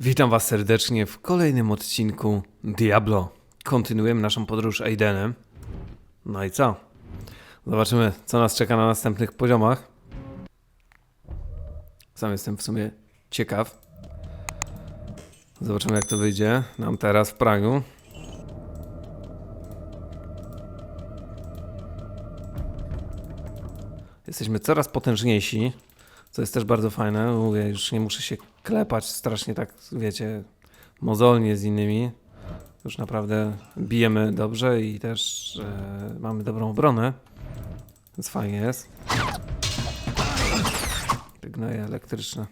Witam Was serdecznie w kolejnym odcinku Diablo. Kontynuujemy naszą podróż Aidenem. No i co? Zobaczymy, co nas czeka na następnych poziomach. Sam jestem w sumie ciekaw. Zobaczymy, jak to wyjdzie nam teraz w Pragu. Jesteśmy coraz potężniejsi, co jest też bardzo fajne. Mówię, już nie muszę się klepać strasznie tak, wiecie, mozolnie z innymi. Już naprawdę bijemy dobrze i też e, mamy dobrą obronę. Więc fajnie jest. Gnoje elektryczne.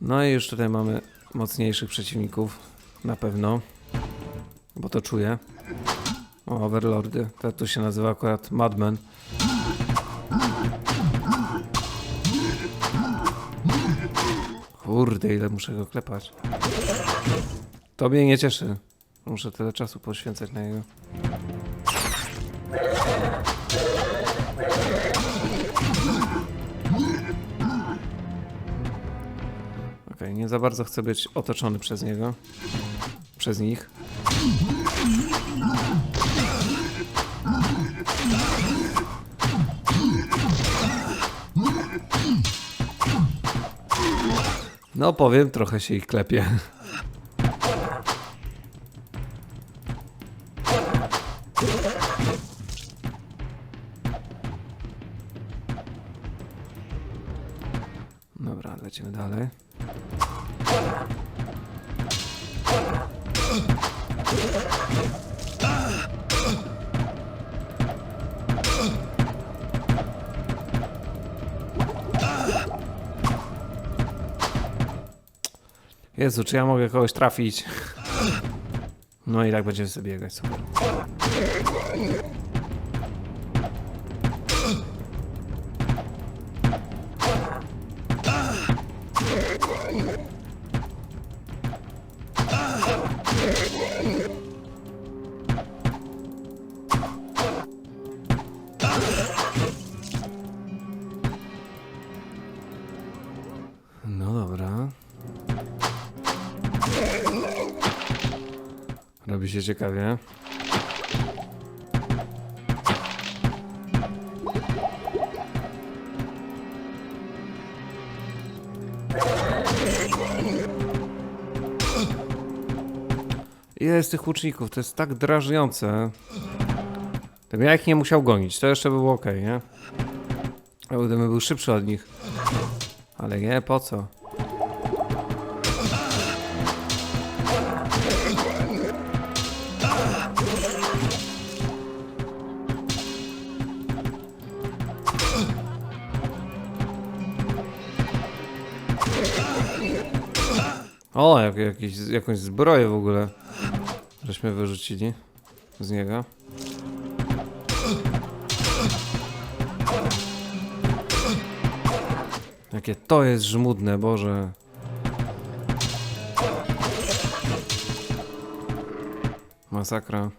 No i już tutaj mamy mocniejszych przeciwników. Na pewno. Bo to czuję. O, Overlordy. To tu się nazywa akurat Madman. Kurde, ile muszę go klepać. To mnie nie cieszy. Muszę tyle czasu poświęcać na niego. Okej, nie za bardzo chcę być otoczony przez niego. Przez nich. No powiem, trochę się ich klepie. Dobra, lecimy dalej. Jezu, czy ja mogę kogoś trafić? No i tak będziemy sobie biegać, super. Robi się ciekawie. Ile jest tych łuczników? To jest tak drażniące. Gdybym ja ich nie musiał gonić, to jeszcze by było ok, nie? Gdybym był szybszy od nich. Ale nie, po co? Jak, jakiś, jakąś zbroję w ogóle. Żeśmy wyrzucili z niego. Jakie to jest żmudne, Boże. Masakra.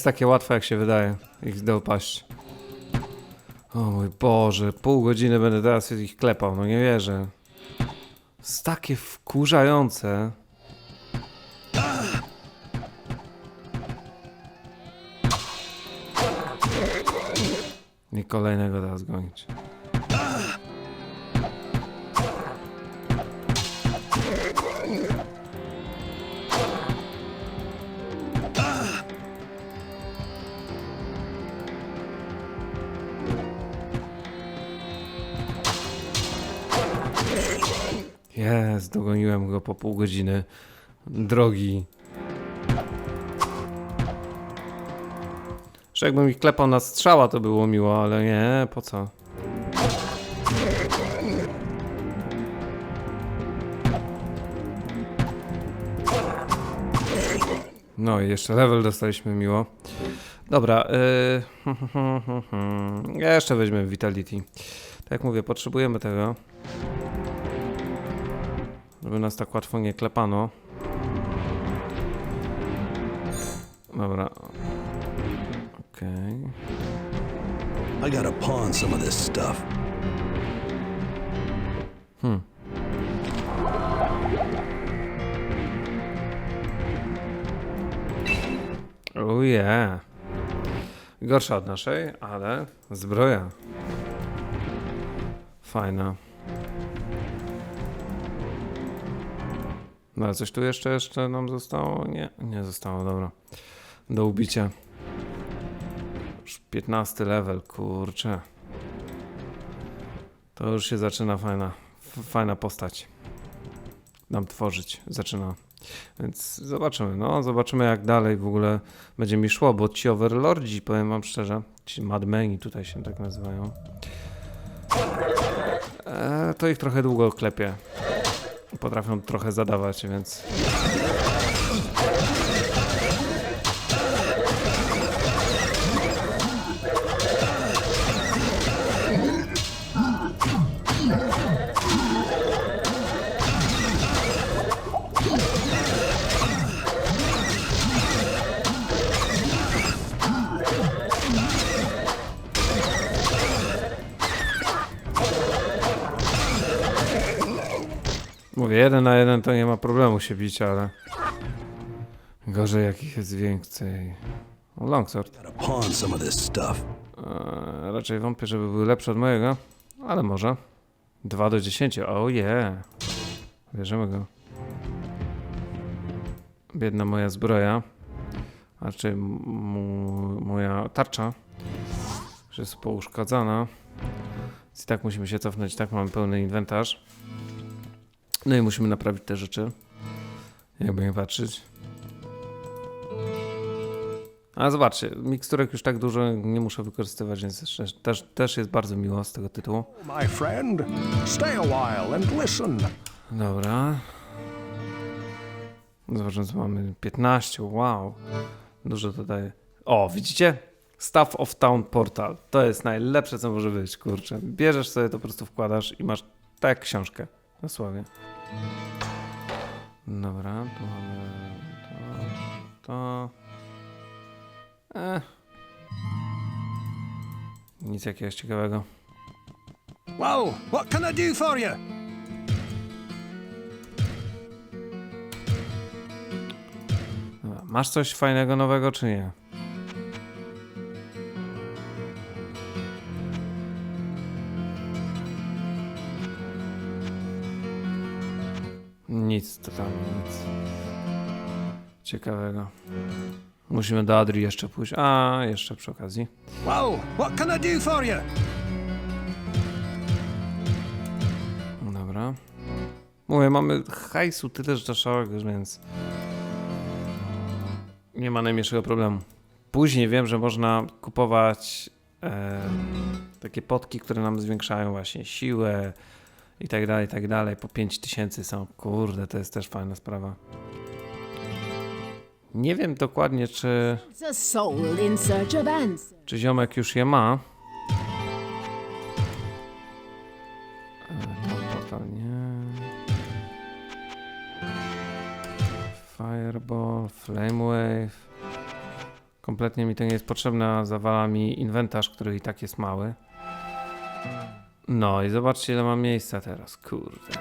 Jest takie łatwe, jak się wydaje, ich dopaść. O mój Boże, pół godziny będę teraz ich klepał, no nie wierzę. Jest takie wkurzające. Nie kolejnego teraz gonić. Jest, dogoniłem go po pół godziny drogi. Że jakbym ich klepał na strzała, to było miło, ale nie, po co? No i jeszcze level dostaliśmy miło. Dobra, yy, jeszcze weźmiemy Vitality. Tak jak mówię, potrzebujemy tego. Żeby nas tak łatwo nie klepano. Dobra. Okej. I gotta pawn some of this stuff. Hmm. Oh yeah. Gorsza od naszej, ale zbroja. Fajna. No ale coś tu jeszcze, jeszcze nam zostało? Nie, nie zostało, dobra. Do ubicia. Już 15 level, kurczę. To już się zaczyna fajna, fajna postać. Nam tworzyć zaczyna. Więc zobaczymy, no zobaczymy jak dalej w ogóle będzie mi szło, bo ci overlordzi, powiem wam szczerze, ci madmeni tutaj się tak nazywają, e, to ich trochę długo klepie. Potrafią trochę zadawać, więc... Mówię, jeden na jeden to nie ma problemu się bić, ale... Gorzej jak ich jest więcej. O, longsword. Eee, raczej wątpię, żeby były lepsze od mojego, ale może. 2 do 10, oh yeah. Bierzemy go. Biedna moja zbroja. A raczej mu- moja tarcza. Już jest pouszkadzana. Więc i tak musimy się cofnąć, tak mamy pełny inwentarz. No i musimy naprawić te rzeczy. Jakby nie patrzeć. A zobaczcie, miksturek już tak dużo nie muszę wykorzystywać, więc też, też jest bardzo miło z tego tytułu. My friend, stay a while and listen. Dobra. Zobaczymy, co mamy. 15, wow. Dużo to daje. O, widzicie? Staff of Town Portal. To jest najlepsze, co może być, kurczę. Bierzesz sobie, to po prostu wkładasz i masz tak książkę. Dosłownie. Dobra, tu mamy to, to. Eh. Nic jakiegoś ciekawego. Well, what can I do for you? Dobra, Masz coś fajnego nowego, czy nie? Ciekawego. Musimy do Adri jeszcze pójść. A, jeszcze przy okazji. Well, what can I do for you? Dobra. Mówię, mamy hajsu tyle rzeczowego, więc nie ma najmniejszego problemu. Później wiem, że można kupować e, takie potki, które nam zwiększają właśnie siłę i tak dalej, i tak dalej. Po 5000 są. Kurde, to jest też fajna sprawa. Nie wiem dokładnie, czy, czy ziomek już je ma. E. Fireball, Flame Wave. Kompletnie mi to nie jest potrzebne, a zawala mi inwentarz, który i tak jest mały. No i zobaczcie ile mam miejsca teraz, kurde.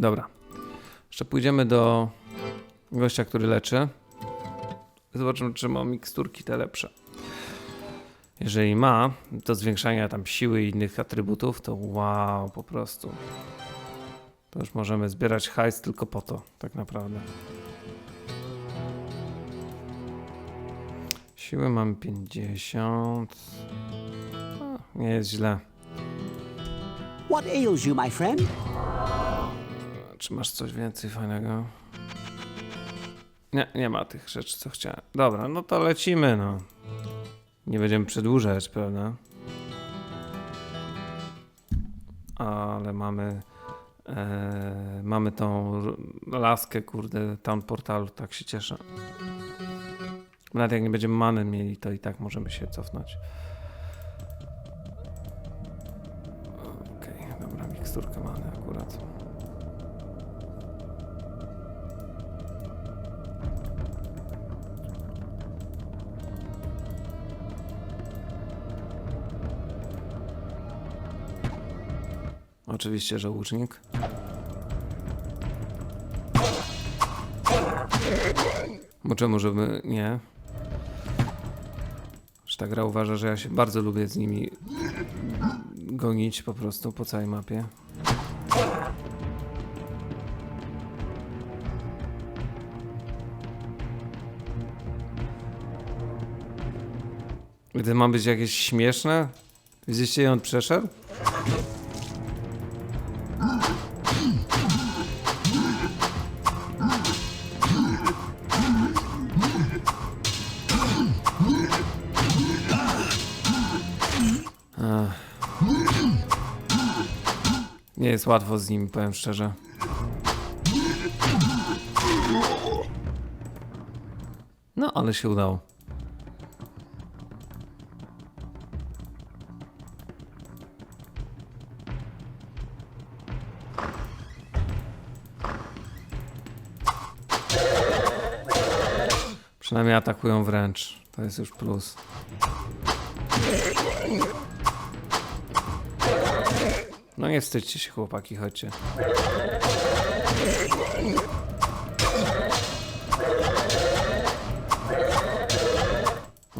Dobra. Jeszcze pójdziemy do gościa, który leczy. Zobaczymy, czy ma miksturki te lepsze. Jeżeli ma, do zwiększania tam siły i innych atrybutów, to wow, po prostu. To już możemy zbierać hajs tylko po to, tak naprawdę. Siły mam 50. No, nie jest źle. What ails you, my friend? Czy masz coś więcej fajnego? Nie, nie ma tych rzeczy, co chciałem. Dobra, no to lecimy, no. Nie będziemy przedłużać, prawda? Ale mamy E, mamy tą laskę, kurde, Town Portalu, tak się cieszę. Nawet jak nie będziemy many mieli, to i tak możemy się cofnąć. Okej, dobra, miksturka many akurat. Oczywiście, że łucznik. Bo czemu, żeby nie? Że ta gra uważa, że ja się bardzo lubię z nimi gonić po prostu po całej mapie. Gdy ma być jakieś śmieszne? Widzieliście, on przeszedł? Jest łatwo z nim, powiem szczerze. No, ale się udało. Przynajmniej atakują wręcz. To jest już plus. No nie wstydźcie się chłopaki, chodźcie.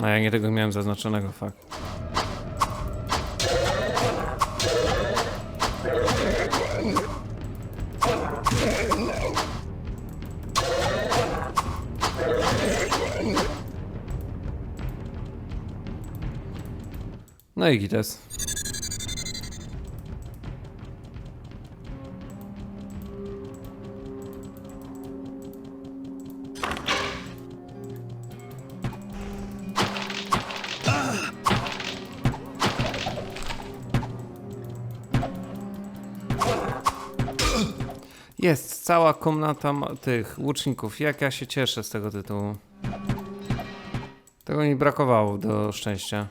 A ja nie tego miałem zaznaczonego, fakt. No i gites. Jest cała komnata tych łuczników. Jak ja się cieszę z tego tytułu. Tego mi brakowało do szczęścia.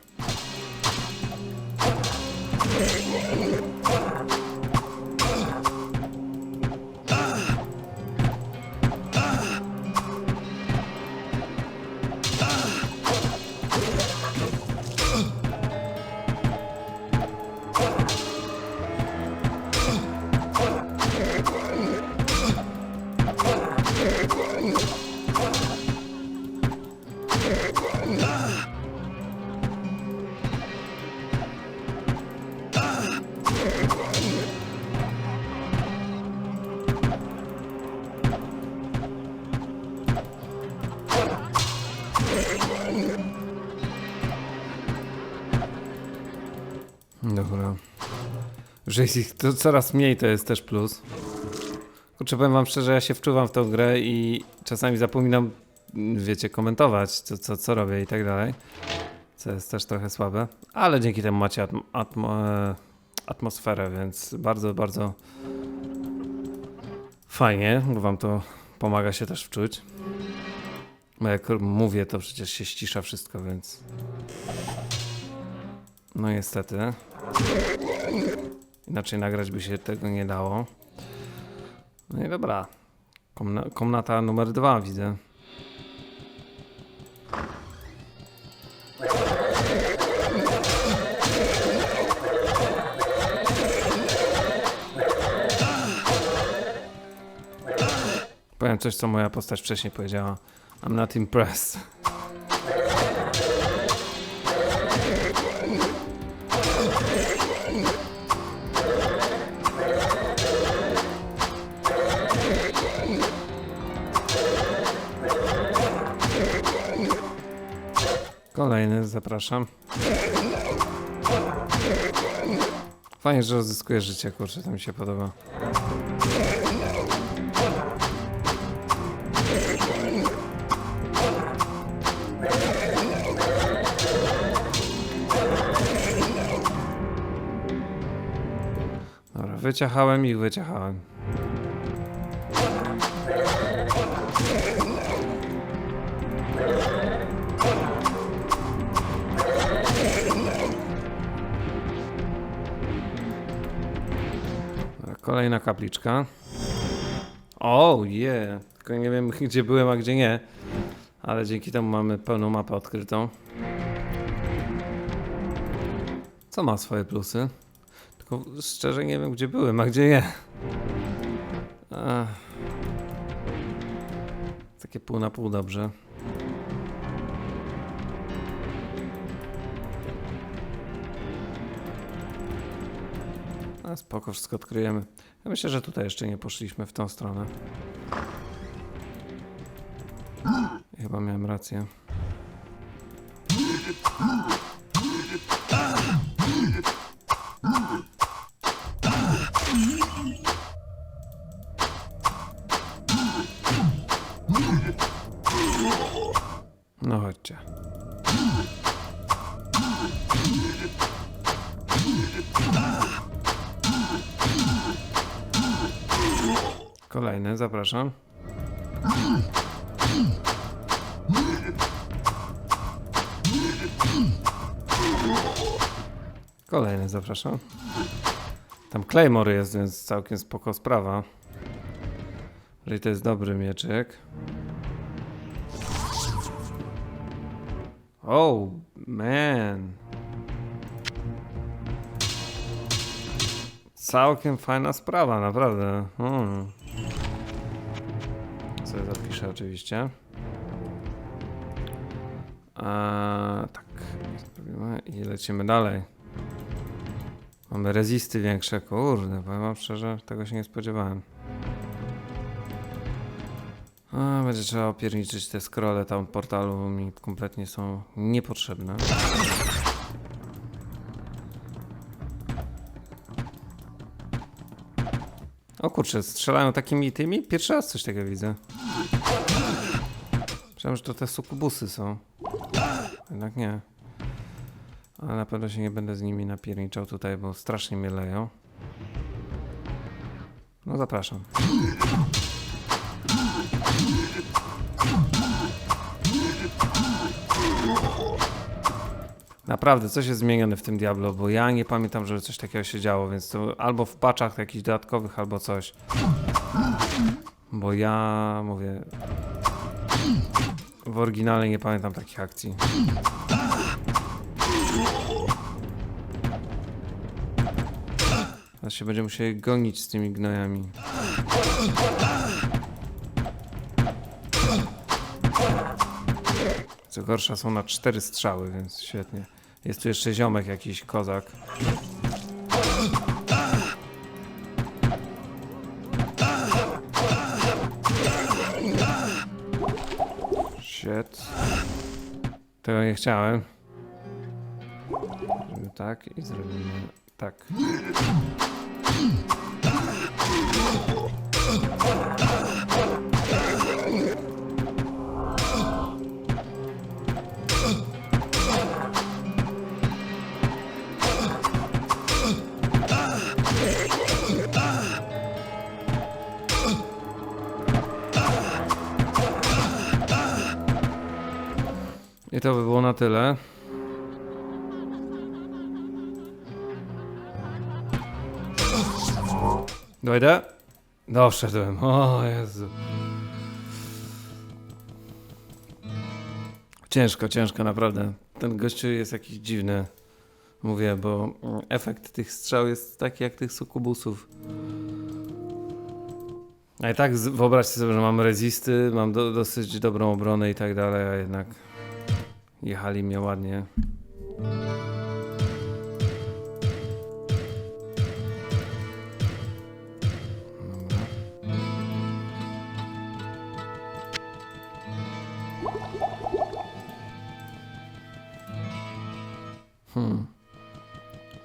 Dobra. Że jest ich to coraz mniej, to jest też plus. Kurczę, powiem wam szczerze, ja się wczuwam w tą grę i czasami zapominam, wiecie, komentować, co, co, co robię i tak dalej. Co jest też trochę słabe. Ale dzięki temu macie atm atmo e, atmosferę, więc bardzo, bardzo fajnie, bo wam to pomaga się też wczuć. Bo jak mówię, to przecież się ścisza wszystko, więc... No niestety. Inaczej nagrać by się tego nie dało. No i dobra. Komna komnata numer dwa widzę. Powiem coś, co moja postać wcześniej powiedziała. I'm not impressed. Kolejny, zapraszam. Fajnie, że odzyskuje życie, kurczę, to mi się podoba. Dobra, Wyciachałem ich, wyciachałem. Kolejna kapliczka. O, je. Tylko nie wiem, gdzie byłem, a gdzie nie. Ale dzięki temu mamy pełną mapę odkrytą. Co ma swoje plusy. Tylko szczerze nie wiem, gdzie byłem, a gdzie nie. Ech. Takie pół na pół dobrze. Spoko, wszystko odkryjemy. Ja myślę, że tutaj jeszcze nie poszliśmy w tą stronę. Chyba miałem rację. Kolejny, zapraszam. Kolejny, zapraszam. Tam Claymore jest, więc całkiem spoko sprawa. Jeżeli to jest dobry mieczyk. Oh, man. Całkiem fajna sprawa, naprawdę. Hmm. Sobie zapiszę oczywiście. A, tak. I lecimy dalej. Mamy rezisty większe. Kurde, powiem wam szczerze, tego się nie spodziewałem. A, będzie trzeba opierniczyć te scrolle tam portalu, mi kompletnie są niepotrzebne. O kurczę, strzelają takimi tymi? Pierwszy raz coś takiego widzę. Myślałem, że to te sukubusy są. Jednak nie. Ale na pewno się nie będę z nimi napierniczał tutaj, bo strasznie mnie leją. No zapraszam. Naprawdę, coś jest zmienione w tym Diablo, bo ja nie pamiętam, żeby coś takiego się działo, więc to albo w patchach jakichś dodatkowych, albo coś. Bo ja mówię. W oryginale nie pamiętam takich akcji. Teraz się będziemy musieli gonić z tymi gnojami. Co gorsza są na cztery strzały, więc świetnie. Jest tu jeszcze ziomek jakiś, kozak. Shit. Tego nie chciałem. Tak i zrobimy tak. I to by było na tyle. Dojdę? Doszedłem. O Jezu. Ciężko, ciężko, naprawdę. Ten gościu jest jakiś dziwny. Mówię, bo mm, efekt tych strzał jest taki jak tych sukubusów. A i tak wyobraźcie sobie, że mam rezisty, mam do, dosyć dobrą obronę i tak dalej, a jednak jechali mnie ładnie. Hmm.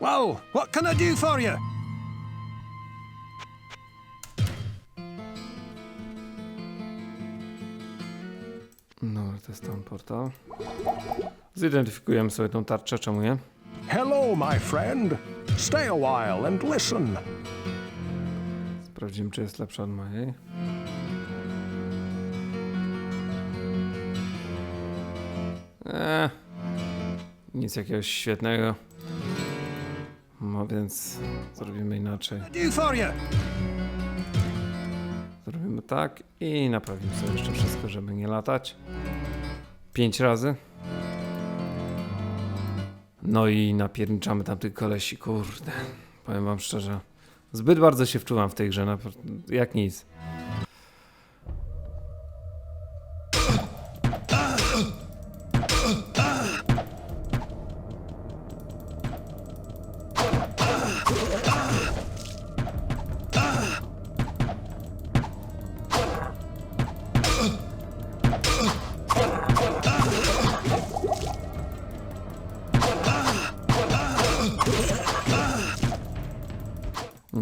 Whoa, what can I do for you? Zidentyfikujemy sobie tą tarczę, czemu nie? Hello, my friend. Stay a while and listen. Sprawdzimy, czy jest lepsza od mojej. Eee, nic jakiegoś świetnego. No więc zrobimy inaczej. Zrobimy tak i naprawimy sobie jeszcze wszystko, żeby nie latać. Pięć razy. No i napierniczamy tam tych kolesi, kurde. Powiem wam szczerze. Zbyt bardzo się wczuwam w tej grze, jak nic.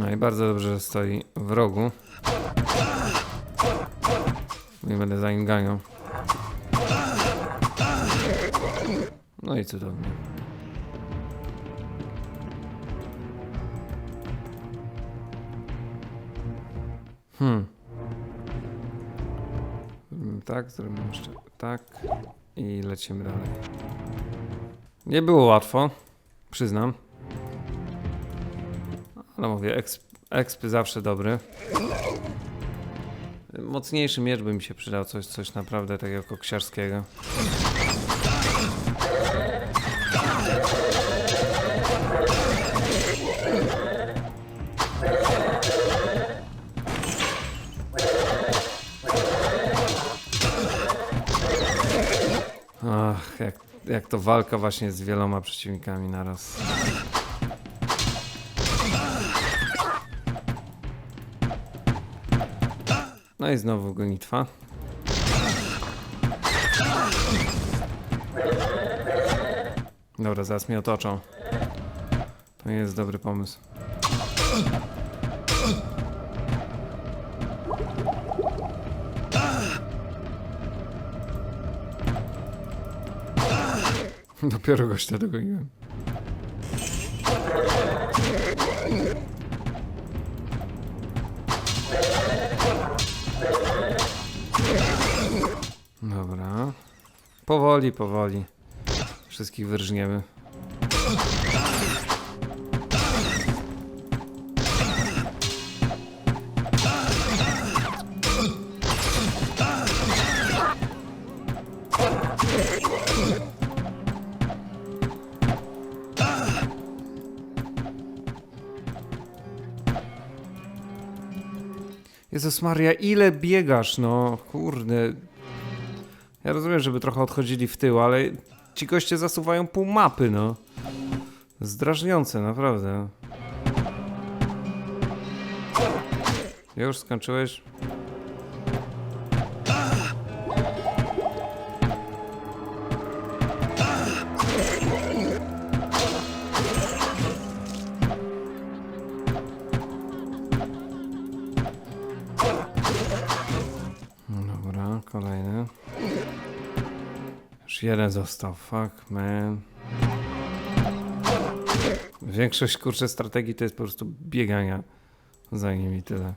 No i bardzo dobrze że stoi w rogu. Nie będę za nim ganiał. No i cudownie. Hmm. Tak, zrobimy jeszcze tak i lecimy dalej. Nie było łatwo, przyznam. Ale mówię, exp, exp zawsze dobry. Mocniejszy miecz by mi się przydał, coś, coś naprawdę takiego koksiarskiego. Ach, jak, jak to walka właśnie z wieloma przeciwnikami naraz. No i znowu gonitwa. Dobra, zaraz mnie otoczą. To nie jest dobry pomysł. Dopiero gościa dogoniłem. Dobra. Powoli, powoli. Wszystkich wyrżniemy. Jezus Maria, ile biegasz, no kurde. Ja rozumiem, żeby trochę odchodzili w tył, ale ci goście zasuwają pół mapy, no. Zdrażniące, naprawdę. Już skończyłeś? Jeden został. Fuck, man. Większość kurczę strategii to jest po prostu biegania za nimi tyle.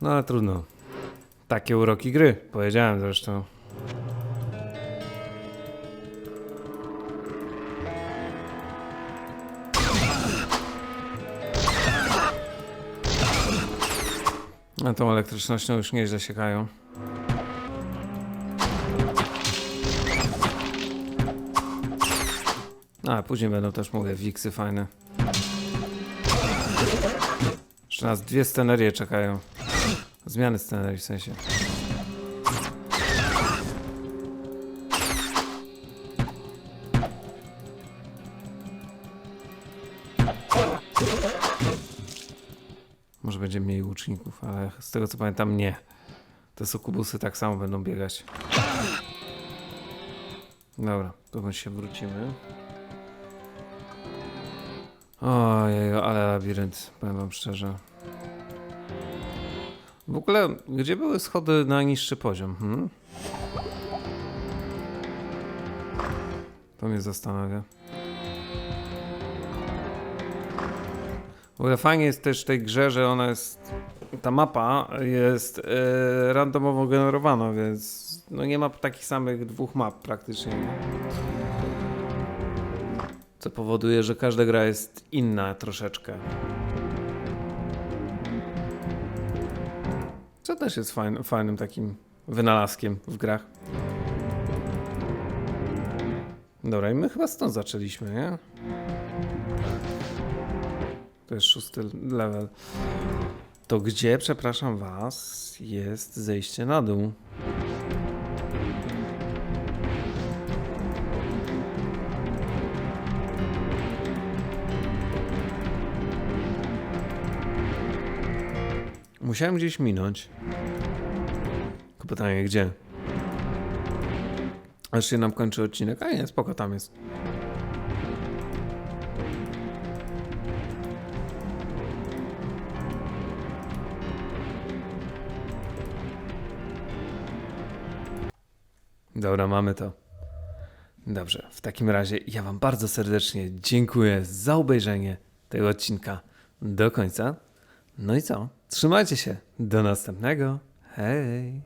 No ale trudno. Takie uroki gry, powiedziałem zresztą. A tą elektrycznością już nieźle siekają. A, później będą też, mówię, wiksy fajne. Jeszcze nas dwie scenerie czekają. Zmiany scenerii w sensie. Może będzie mniej łuczników, ale z tego co pamiętam nie. Te sukubusy tak samo będą biegać. Dobra, tu się wrócimy. Ojej, ale labirynt, powiem wam szczerze. W ogóle, gdzie były schody na niższy poziom? Hmm? To mnie zastanawia. W ogóle fajnie jest też w tej grze, że ona jest. Ta mapa jest e, randomowo generowana, więc no nie ma takich samych dwóch map praktycznie. Co powoduje, że każda gra jest inna troszeczkę. Co też jest fajn, fajnym takim wynalazkiem w grach. Dobra, i my chyba stąd zaczęliśmy, nie? To jest szósty level. To gdzie, przepraszam was, jest zejście na dół? Musiałem gdzieś minąć. Tylko pytanie, gdzie? Aż się nam kończy odcinek. A nie, spoko, tam jest. Dobra, mamy to. Dobrze, w takim razie ja Wam bardzo serdecznie dziękuję za obejrzenie tego odcinka do końca. No i co? Trzymajcie się. Do następnego. Hej!